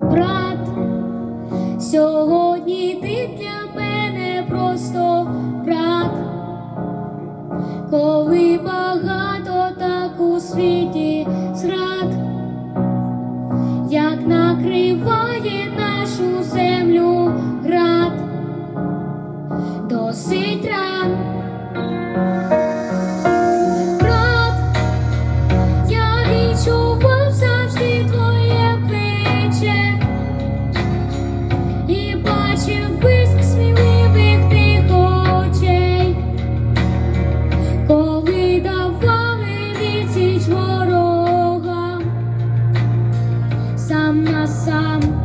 брат, сьогодні ти для мене просто брат, коли багато так у світі зрад, як накриває нашу землю град, досить сам на сам.